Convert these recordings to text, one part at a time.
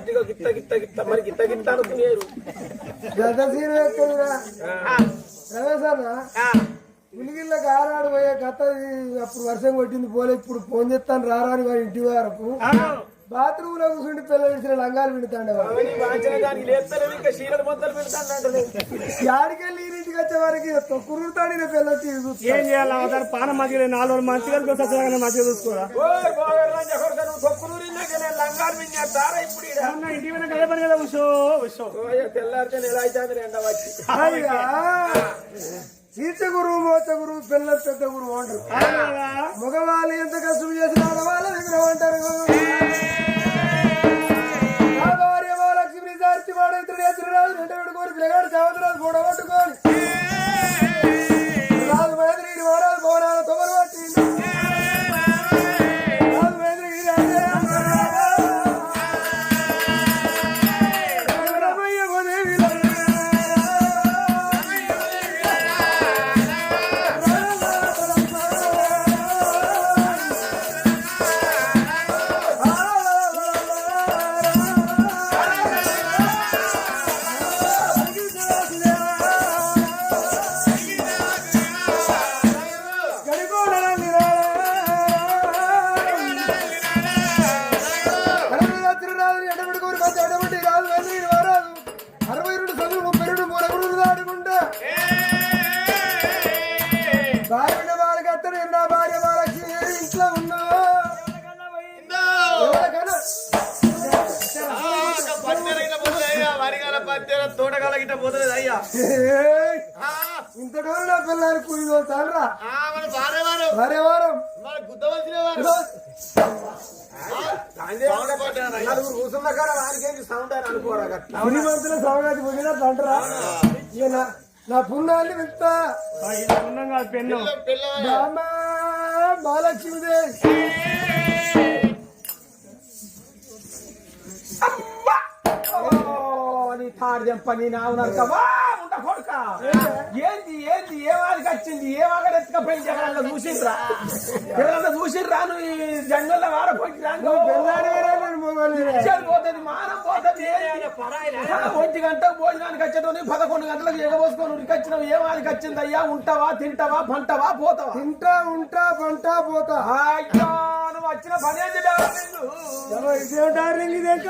గిత్త గిత్త గిత్త మరి గిత్త గిత్త అనుకునేరు. గత సీన్ ఆరాడు పోయే గత అప్పుడు వర్షం కొట్టింది పోలే ఇప్పుడు ఫోన్ చేస్తాను రారాని వారి ఇంటి వరకు. బాత్రూమ్లో కూర్చుంటే పిల్లలు ఇచ్చిన లంగాలు పెడతాను యాడికెళ్ళి ఈ ఇంటికి వచ్చే వరకు కురుతాడు పిల్లలు ఏం చేయాలి? పానం మంచిగా నాలుగు మంచిగా మంచిగా చూసుకోరా? ఓ గోవర్ధన్ జగన్ నువ్వు తొక్కునూరి నేను లంగాలు విన్యాస్తారా ఇప్పుడు ఈడ? అవునా, ఇంటి వెనక అదే పని కదా ఉషో ఉషో ఓ, తెల్లారితే నెల అవుతుంది రెండవ వచ్చి అయ్యా చీచ గురువు మోచ గురువు పిల్ల పెద్ద గురువు అంటారు అవునా? మగవాళ్ళు ఎంత కష్టం చేసిన ఆడవాళ్ళ దగ్గర అంటారు ఆ భార్య మహాలక్ష్మి సార్చి వాడు ఇద్దరు ఎదురు రాదు రెండు పెట్టుకొని పిల్లగాడు చావతరాదు గొడవ తాడరా భార్య వారం నలుగురు కూర్చున్న కాడ వానికేంటి సౌండ్ అని అనుకోరా గట్ల పులి మంతుల సవగాది పోయినట్లు అంటారా ఇక నా- నా పుణ్యాన్ని వెళ్తా పెన్ను ఓ, నీ తాడు చెంప నీ నావునరక వా ఉండ కొడుక. ఏంది ఏంది ఏ వాడికి వచ్చింది? ఏ వాగడ ఎత్తుకపోయి జగనన్న చూసిండ్రా? జగనన్న చూసిండ్రా? నువ్వు ఈ జంగల్లో వాడపోయి పోతుంది మానం పోతుంది ఒంటి గంట భోజనానికి వచ్చేటోని పదకొండు గంటలకు ఎగబోసుకొని ఉరికి వచ్చినావు. ఏ వాడికి వచ్చింది అయ్యా? ఉంటావా తింటావా పంటవా పోతావా? తింటా ఉంటా పంటా పోతా. అయ్యో! వచ్చిన పని ఏంటి డార్లింగ్? ఇదేం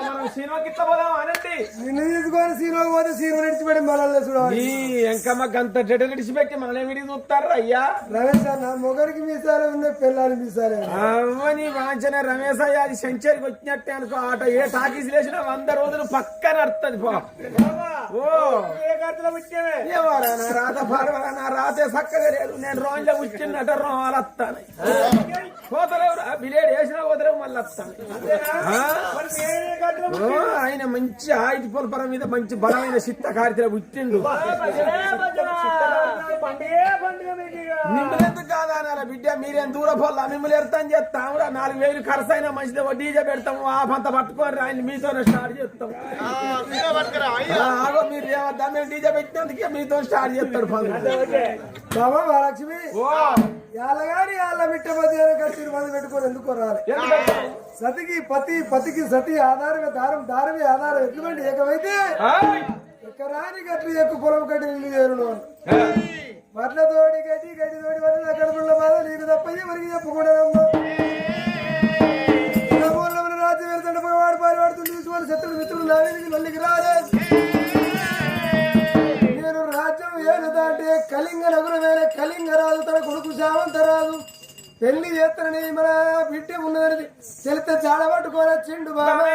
మనం సినిమాకి ఇట్లా పోదాం అనండి. నిన్ను తీసుకొని సీరో పోతే సీరో నడిచిపెట్టి మళ్ళీ చూడాలి ఈ ఎంకమ్మ గంత జడ విడిచిపెట్టి మనల్ని విడిచి చూస్తారు అయ్యా? రమేష్ అన్న మొగరికి మీసాలే ఉంది పిల్లాని మీసాలే. అవ్వని వాంచన రమేష్ అయ్య అది సెంచరీకి వచ్చినట్టే అనుకో ఆట ఏ టాకీస్ లేచిన వంద రోజులు పక్కన అర్థది పో. ఓ. నా రాత పాడవరా నా రాతే చక్కగా లేదు నేను రోజులో వచ్చినట్ట రోలు వస్తాను పోతలేవురా బిలేడు వేసిన పోతలేవు మళ్ళీ వస్తాను. ఆయన మంచి ఆయుధ పొలపరం మీద మంచి బలమైన చిత్త కార్యక్రమం పుట్టిండు పండుగే. మిమ్మల్ని ఎందుకు కాదా అనాల బిడ్డ మీరేం దూర పోల్లా మిమ్మల్ని ఎడతాం చేస్తాం రా. నాలుగు వేలు ఖర్చు అయినా మంచిది. ఓ డీజే పెడతాము ఆ పంత పట్టుకొని ఆయన మీతోనే స్టార్ట్ చేస్తాం. ఆ, ఆగో మీరు ఏమద్దా మేము డీజే పెట్టినందుకే మీతో స్టార్ట్ చేస్తాడు బాబా మహాలక్ష్మి ఓ. యాళ్ళగాని యాళ్ళ మిట్ట మధ్య కచ్చి మంది పెట్టుకొని ఎందుకు రాలి సతికి పతి పతికి సతి ఆధారమే దారం దారమే ఆధారం. ఎటువంటి ఏకమైతే ఆయ్. ఎకరాని గట్లు ఎక్కువ పొలం కట్టి ఇల్లు చేరును వడ్ల తోడి గడ్డి గడ్డి తోడి వడ్ల కడుపుల బాధ నీకు తప్ప ఎవరికి చెప్పుకోవడమ్మా రాజ్యం వెళ్తుంటే పోయి వాడు పారి వాడుతుంది తీసుకొని శత్రుడు మిత్రుడు నా వీధికి మళ్ళీకి రాలేదు నేను రాజ్యం ఏలుదంటే కళింగ నగుల వేరే కళింగ రాదు తన కొడుకు శావంత రాదు పెళ్ళి చేస్తానని మన బిడ్డ ఉన్నది తెలితే చాలా పట్టుకోరా చిండు బాబా.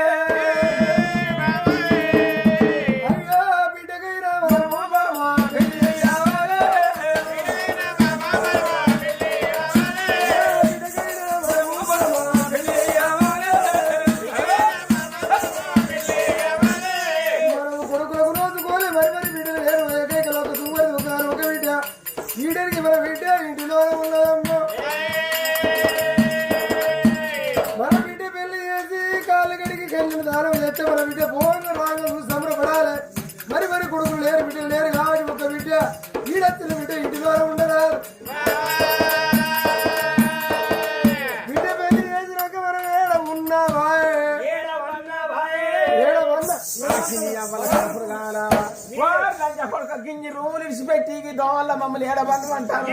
గింజి రూలు ఇడిచిపెట్టి ఈ దోమల మమ్మల్ని అంటారు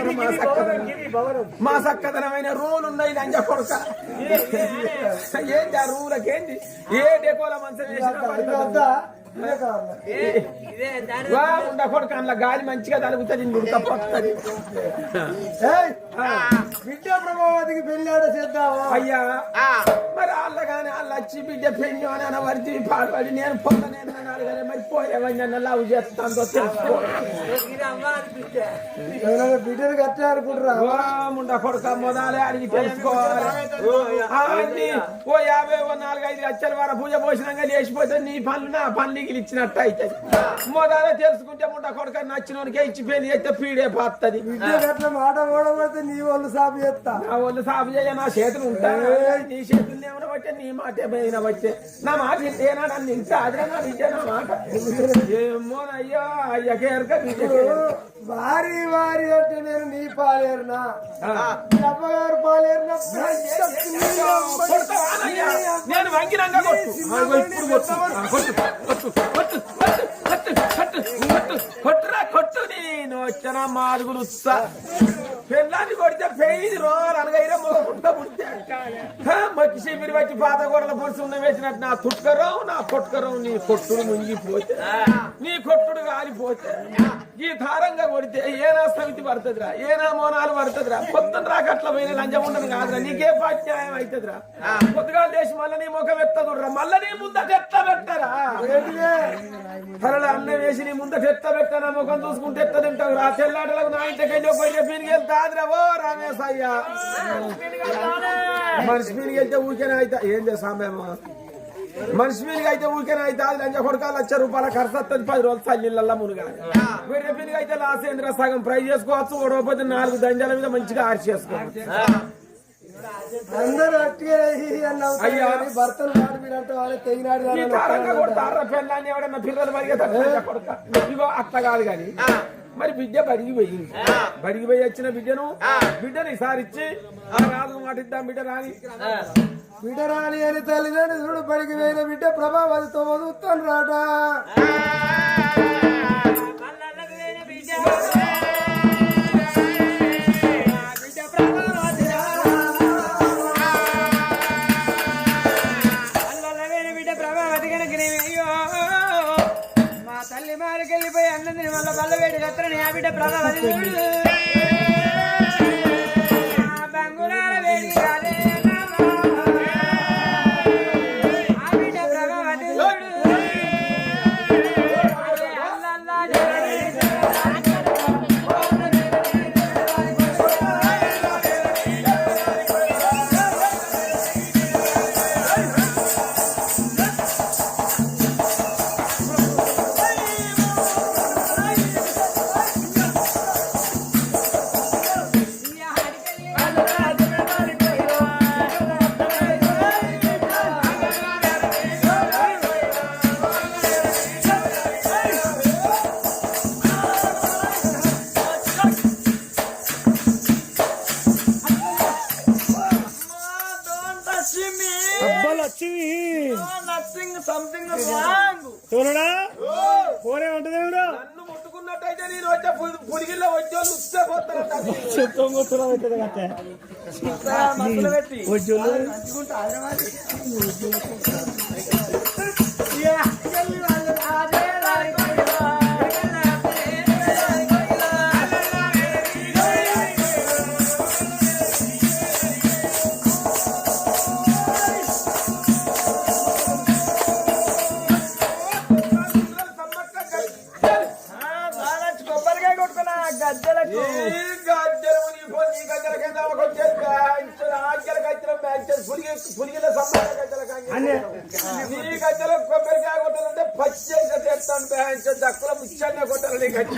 మా చక్కదనమైన రూలు ఉన్నాయి లంజ కొడుక. ఏంటి ఆ రూలకేంటి ఏ డెకోల మంచం పడుతుంది. ఉండ కొడుక అందులో గాలి మంచిగా తలుగుతుంది ఉడకపోతుంది ఏయ్, బిడ్డ ప్రభావతికి పెళ్ళాడ చేద్దావా అయ్యా మరి వాళ్ళ కానీ వాళ్ళు వచ్చి బిడ్డ పెన్ను అని అనవరిచి పాడుపడి నేను పొంద నేను కానీ మరి పోయేవన్నీ లవ్ చేస్తాందో తెలుసుకో. ఎవరైనా బిడ్డలు కట్టే అనుకుంటురా ముండ కొడుక మొదలే అడిగి తెలుసుకోవాలి. ఓ యాభై ఓ నాలుగైదు లక్షల వార పూజ పోసినాక లేచిపోతే నీ పనులు నా పనులు ఇచ్చినట్టు అవుతుంది మొదలే తెలుసుకుంటే ముండ కొడుక నచ్చినోనికే ఇచ్చి పెళ్ళి చేస్తే పీడే పాత్తది. గట్ల మాట ఓడబడితే నీ వాళ్ళు సాపు చేస్తా. నా ఒళ్ళు సాగు చేయ నా చేతులు ఉంటాయి. నీ చేతులు ఏమైనా బట్టే నీ మాట ఏమైనా బట్టే. నా మాట ఏనాడు నింటే అదే నా విద్య నా మాట. ఏమో అయ్యో అయ్యకేరక వారి వారి అంటే నేను నీ పాలేరునా? నీ అమ్మగారు పాలేరునా? నేను వంగినంగా కొట్టురా కొట్టు. నేను వచ్చిన ఉత్సా. పెళ్ళాన్ని కొడితే పెయిది రోజు అనగైనా మొగ పుడితే మట్టి చీపిరి వచ్చి పాత గోడల పొడిచి ఉన్న వేసినట్టు నా తుట్కరం నా కొట్టుకరం నీ కొట్టుడు ముంగిపోతే నీ కొట్టుడు కాలిపోతే ఈ ధారంగా కొడితే ఏ నా సమితి పడుతుందిరా? ఏ నా మోనాలు పడుతుందిరా? పొద్దున రాక అట్లా పోయిన లంచం ఉండదు కాదురా. నీకే పాఠ్యాయం అవుతుందిరా పొద్దుగా లేచి మళ్ళీ నీ ముఖం ఎత్తదుర్రా. మళ్ళీ నీ ముందట ఎత్త పెట్టరా? తరల అన్నం వేసి నీ ముందట ఎత్త పెట్టనా ముఖం చూసుకుంటే ఎత్త తింటావు రా. తెల్లాటలకు నా ఇంటికి పోయి పీనికి వెళ్తాదిరా ఓ రామేశయ్య. మనిషి పీనికి వెళ్తే ఊరికేనే అయితే. ఏం చేస్తామేమో మనిషి మీదకి అయితే ఊరికేనే అయితే అది లంచ కొడక లక్ష రూపాయల ఖర్చు వస్తుంది పది రోజులు చల్లిళ్ళల్లా మునుగా వేరే పీనికి అయితే లాసేంద్ర సగం ఫ్రై చేసుకోవచ్చు ఓడకపోతే నాలుగు దంజాల మీద మంచిగా ఆర్చి చేసుకోవచ్చు. అందరూ. భర్తలు మీరు తెగినాడు పిల్లలు కొడక ఇగో అట్లా కాదు కానీ. మరి బిడ్డ బడికి పోయింది. బడికి పోయి వచ్చిన బిడ్డను బిడ్డని సారిచ్చి ఆ. రాజు మాట ఇద్దాం బిడ్డ రాని. బిడ్డ రాని అని తల్లిదండ్రులు పడికి వేల బిడ్డ ప్రభావతితో వదులుతాను రాట. பிரதமர் చూడడా పోరే ఉంటుంది నన్ను ముట్టుకున్నట్టయితే నేను వచ్చే పులిగిల్లో వచ్చే చెప్తాం పెట్టదు కట్టే. బ్యాంచర్, పులిగి- పులిగిల సంబంధ కాంగి. నీ గజ్జల కొబ్బరికాయ కొట్టాలంటే పచ్చేస తెస్తాను బ్యాంచర్, దక్కుల ముచ్చన్న కొట్టాలి నీ.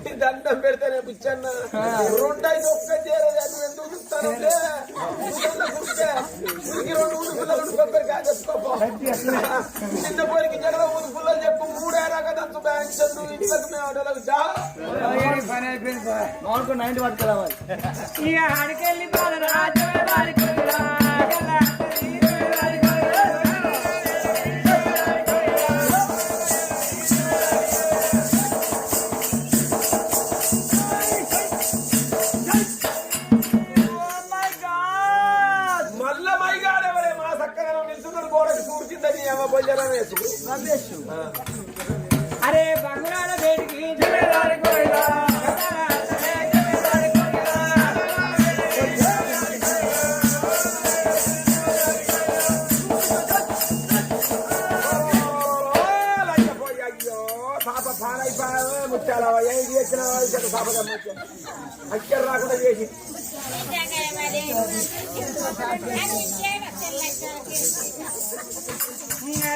ఈ దండం పెడితేనే ముచ్చన్న. రెండైదు ఒక్క అది ఎందుకు చూస్తానంటే ఊళ్ళో కుడితే ఊరికి రెండు ఊరు పిల్లలు ఉండి కొబ్బరికాయ తెచ్చుకోపో చిన్న పోలికి జగల ఊరు పిల్లలు చెప్పు మూడేరా కదా బ్యాంచర్ ఇంట్లోకి మేము ఆటోలకు జా ఇక ఆడికెళ్ళి బాల రాజు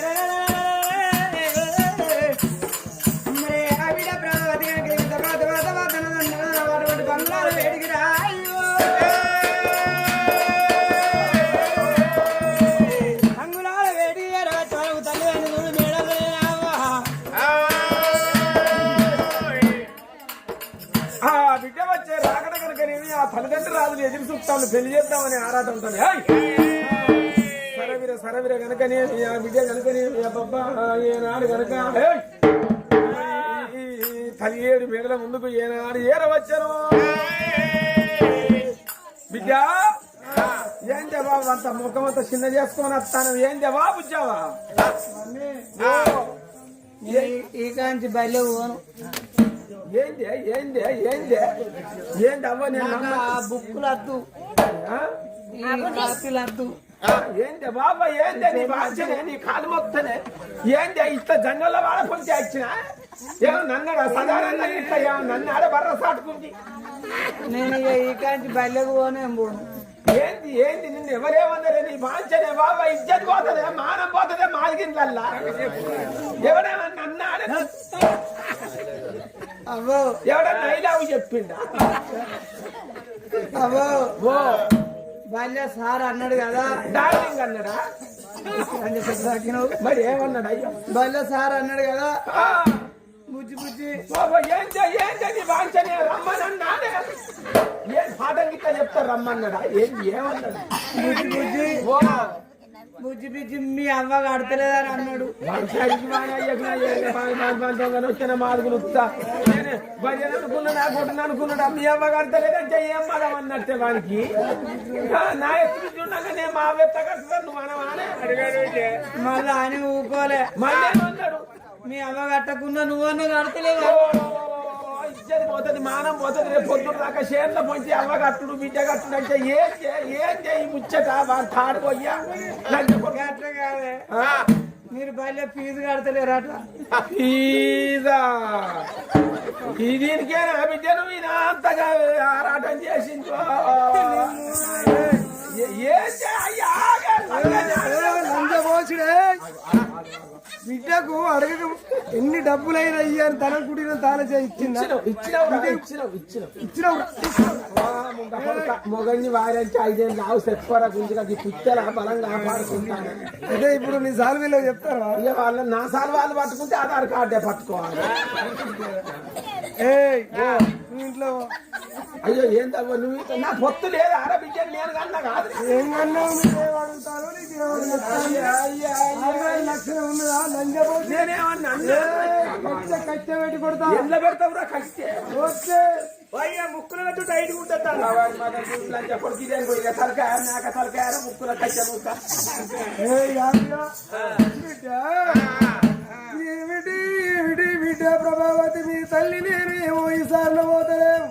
রে రాజులు ఎదురు చూస్తాను పెళ్ళి చేద్దామని ఆరాటంతో సరవిర సరవిర కనుక ఆ బిడ్డ ఏనాడు కనుక పదిహేడు మేడల ముందుకు ఏనాడు ఏర వచ్చాను బిడ్డ ఏం జవాబు అంత ముఖం అంత చిన్న చేసుకొని వస్తాను? ఏం జవాబు ఇచ్చావా? ఈ కాంచి బయలు పోను. ఏంది ఏంది ఏంది? ఏంది అవ్వ నేను బుక్కులు అద్దు ఆ? ఈ కాపీలు అద్దు ఆ, ఏంది బాబా ఏంది నీ బాధ్యనే నీ కాలు మొత్తనే? ఏంది ఇట్లా జంగల్లో వాడకుంటే వచ్చిన ఏమో నన్నడా సాధారణంగా ఇట్లా ఏమో నన్ను ఆడ బర్ర సాటుకుంది. నేను ఇక ఈ కాంచి బయలకు పోనేం పోను. ఏంది ఏంది నిన్ను ఎవరేమన్నారే? నీ బాధ్యనే బాబా ఇజ్జత్ పోతుందే మానం పోతుందే మాదిగిందల్లా ఎవడేమన్నా అన్నాడే ఎవడన్నా ఐలావు చెప్పిండా? అవ్వో. ఓ. బాల్య సార్ అన్నాడు కదా. డార్లింగ్ అన్నాడా? అని చెప్పి తగ్గినావు మరి ఏమన్నాడు? అయ్యో. బాల్య సార్ అన్నాడు కదా. బుజ్జి బుజ్జి. బాబా ఏం చేయ ఏం చేయ వాంచనే రమ్మనన్నాడే ఏం పాఠం గిట్ట చెప్తా రమ్మన్నాడా? ఏం ఏమన్నాడు? బుజ్జి బుజ్జి. ఓ. బుజ్జి బుజ్జి మీ అవ్వ కడతలేదని అన్నాడు. భజన అనుకున్నాడు అనుకుంటున్నా అనుకున్నాడు మీ అమ్మ కడతలేదంటే ఏం అన్నట్టే వానికి నా నేను మా వెత్త కడతాను అడిగాడు మళ్ళీ ఆయన ఊకోలే. మళ్ళీ మీ అవ్వ కట్టకుండా నువ్వన్నా కడతలేవా? ఇచ్చేది పోతుంది మానం పోతుంది రేపు పొద్దున్న దాకా షేర్ల పొంచి అవ్వ కట్టుడు బిడ్డ కట్టుడు అంటే ఏం చే- ఏం చేయి ముచ్చట? అట్లా కాదే. మీరు బాల్య ఫీజు కడతలేరట ఈదా ఈ దీనికేనా బిడ్డను ఈయన అంతగా ఆరాటం చేసిందో? బిడ్డకు అడగక ఎన్ని డబ్బులైనా ఇయ్యారు తన కుడిన తాన చేయి ఇచ్చిందా? ఇచ్చినావు, ఇచ్చినావురా, ఇచ్చినావు, ఇచ్చినావు. ఇచ్చినవురా. ఆ, ముంగ కొడుక, మొగన్ని వారంచి ఐదేళ్ళు లావు చెప్పరా గుంజుగా పిచ్చల బలంగా కాపాడుకుంటాను. అదే ఇప్పుడు నీ సాల్వీలో చెప్తారా? ఇక వాళ్ళ నా సార్ వాళ్ళు పట్టుకుంటే ఆధార్ కార్డే పట్టుకోవాలి. ఇంట్లో అయ్యో ఏందవ్వ నువ్వు నా పొత్తు లేదు ఆడ బిడ్డలు నేను కన్నా కాదు ఏం ఏం అడుగుతారో ఉన్నదా నేనేమన్నా పెట్టి కొడతా. పెడతావురా కష్టే ముక్కులు పెట్టు టైట్ తలకాయ నాక తలకాయ ముక్కుల ఏమిటి? ఏమిటి? బిడ్డ ప్రభావతి మీ తల్లి నేను ఏమో ఈసార్లు పోతలేము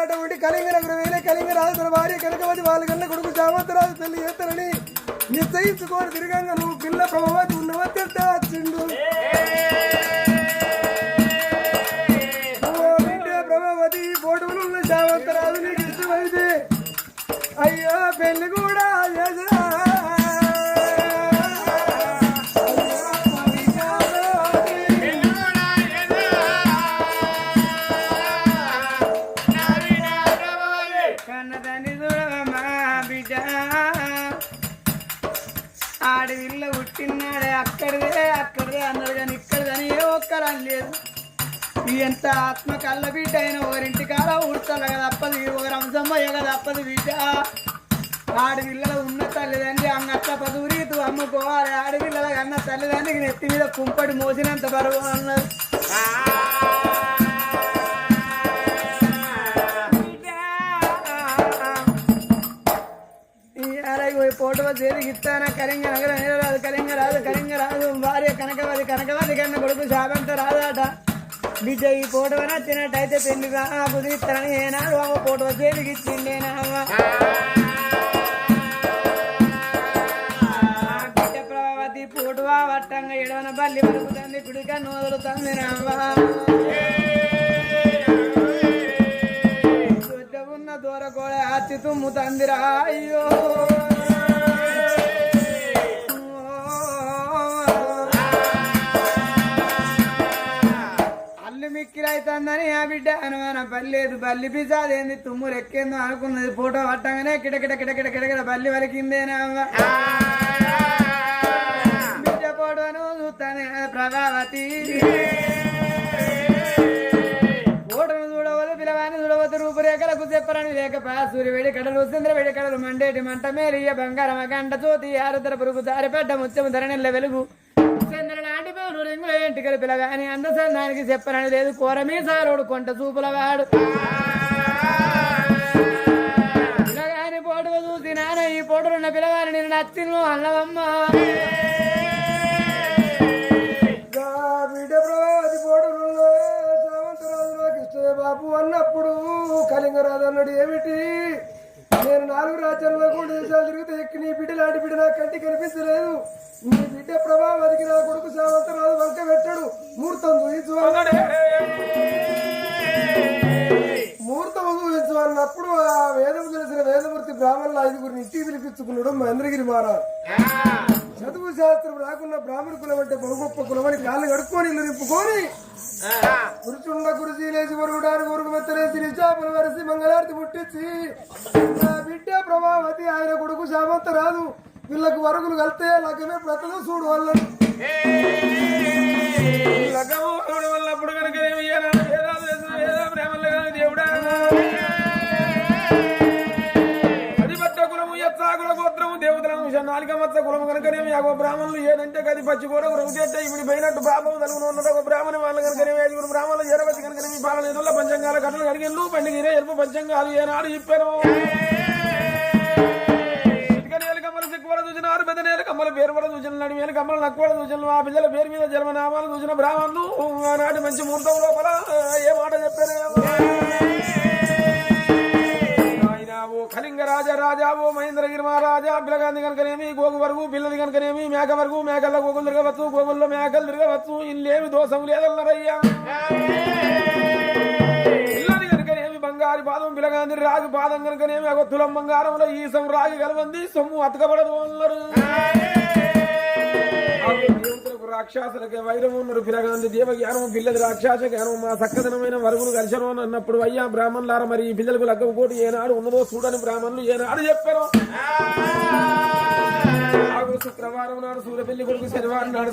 మహేంద్రగిరి అటువంటి కలింగనగరం వేలే కలింగ రాజు తన భార్య కనకవతి వాళ్ళ కన్నా కొడుకు చామంతరాజు తల్లి ఏతనని నిశ్చయించుకోని తిరగంగా నువ్వు పిల్ల ప్రభావతి ఉన్నవతి వచ్చిండు ప్రభావతి బోటువులు ఉన్న చామంతరాజు నీకు ఇష్టమైతే అయ్యో పెళ్ళి అక్కడిదే అక్కడిదే అన్నారు కానీ ఇక్కడదని ఏ ఒక్కరని లేదు. ఎంత ఆత్మ కళ్ళ బిడ్డ అయిన ఒకరింటి కాడ ఉడతల కదా అప్పది ఒక రంసమ్మయ్య కదా అప్పది బిడ్డ. ఆడపిల్లలు ఉన్న తల్లిదండ్రి అంగట్ల పదురీతు అమ్ముకోవాలి ఆడపిల్లల కన్న తల్లిదండ్రికి నెత్తి మీద కుంపడి మోసినంత బరువు అన్నారు కోటవ చేరి ఇస్తానా కరింగ నగర నీరరాదు కరింగ రాదు కరింగ రాదు భార్య కనకవది కనకవది కన్న కొడుకు శాపంత రాదాట విజయ్ ఈ పోటవ నచ్చినట్టయితే పెళ్ళిగా కుదిరిస్తానని ఏనాడు అవ్వ కోటవ చేరి ఇచ్చిండేనా అవ్వ ప్రభావతి పోటువా వట్టంగా ఎడవన బల్లి పలుకుతుంది కుడిక నోదులుతుంది రావా దూరగోళ ఉన్న దూర తందిరా అయ్యో. తుమ్ము ఆ బిడ్డ అనుమానం. పర్లేదు బల్లి పిసాదేంది తుమ్ము రెక్కేందో అనుకున్నది. ఫోటో పట్టంగానే కిటకిట కిటకిట కిటకిట బల్లి వలికిందేనా బిడ్డ ఫోటోను చూస్తానే ప్రభావతి. చూడవద్దు పిలవాని చూడవద్దు రూపురేఖలకు చెప్పరని లేక పాసూరి వేడి కడలు చంద్ర వేడి కడలు మండేటి మంట మేలియ బంగారం గంట జ్యోతి ఆరుద్ర పురుగు జారిపెట్ట ముత్యము ధరణిల్ల వెలుగు. రింగుల ఎంటికలు పిలగాని అందసందానికి చెప్పనని లేదు. కోరమీసారోడు కొంట చూపుల వాడు. పిలగాని పోటు చూసి నాన్న ఈ పోటులున్న పిలవాని నేను నచ్చిన అన్నవమ్మ బాబు అన్నప్పుడు కలింగరాజు అన్నాడు ఏమిటి? నేను నాలుగు రాజ్యాల్లో కూడా దేశాలు తిరిగితే ఎక్కి నీ బిడ్డ లాంటి బిడ్డ నా కంటికి కనిపించలేదు నీ బిడ్డ ప్రభావతికి నా కొడుకు సామంతరాజు వంక పెట్టాడు. ముహూర్తం చూయించు ముహూర్తం చూపించు అన్నప్పుడు ఆ వేదము తెలిసిన వేదమూర్తి బ్రాహ్మణుల ఐదుగురిని ఇంటికి పిలిపించుకున్నాడు మహేంద్రగిరి మహారాజు. చదువు శాస్త్రం రాకున్న బ్రాహ్మణ కులం అంటే బహు గొప్ప కులమని కాళ్ళు కడుక్కొని ఇల్లు నింపుకొని గురుచుండ గురుజీ లేచి వరుగుడారు గురుగు మెత్తలేసి నిజాపుల వరిసి మంగళారతి పుట్టించి నా బిడ్డ ప్రభావతి ఆయన కొడుకు శామంత రాదు. వీళ్ళకు వరుగులు కలితే లగ్గమే ప్రతలు చూడు వాళ్ళని నాలుక కులం కనుకనేమి ఒక బ్రాహ్మణులు ఏదంటే గది పచ్చి కూడా రుంగేట ఇప్పుడు పోయినట్టు పాపం తలుగును ఉన్నది ఒక బ్రాహ్మణ వాళ్ళు కనుకనేమి ఐదుగురు బ్రాహ్మణులు చేరవచ్చి కనుకనేమి పాలన ఎదుల పంచంగాల కట్టలు కడిగిండు పండుగ ఇరే ఎరుపు పంచంగాలు ఏనాడు చెప్పారు ఇటుక పెద్ద నేల కమ్మల పేరు కూడా చూసిన నడి మేలు కమ్మలు నక్కువ చూసిన ఆ పిల్లల పేరు మీద జన్మనామాలు చూసిన బ్రాహ్మణులు. ఆనాటి మంచి ముహూర్తం లోపల ఏ మాట చెప్పారు? కళింగ రాజా రాజా ఓ మహేంద్రగిరి మహారాజా పిల్లగాంది కనుకనేమి గోగు వరకు పిల్లది కనుకనేమి మేక వరకు మేకల్లో గోగులు తిరగవచ్చు గోగుల్లో మేకలు తిరగవచ్చు ఇల్లేమి దోషం లేదన్నారయ్యా. పిల్లది కనుకనేమి బంగారు పాదం పిలగాంది రాగి పాదం కనుకనేమి ఒక తులం బంగారంలో ఈసం రాగి కలవంది సొమ్ము అతకబడదు అన్నారు. రాక్షసులకి వైరం ఉన్నారు. పిలగాంది దేవ జ్ఞానం పిల్లది రాక్షస జ్ఞానం మా సక్కదనమైన వరుగులు కలిసను అని అన్నప్పుడు అయ్యా బ్రాహ్మణులారా మరి ఈ పిల్లలకు లగ్గం కోటి ఏనాడు ఉన్నదో చూడని బ్రాహ్మణులు ఏనాడు చెప్పారు. శుక్రవారం నాడు సూర్యపల్లి కొడుకు శనివారం నాడు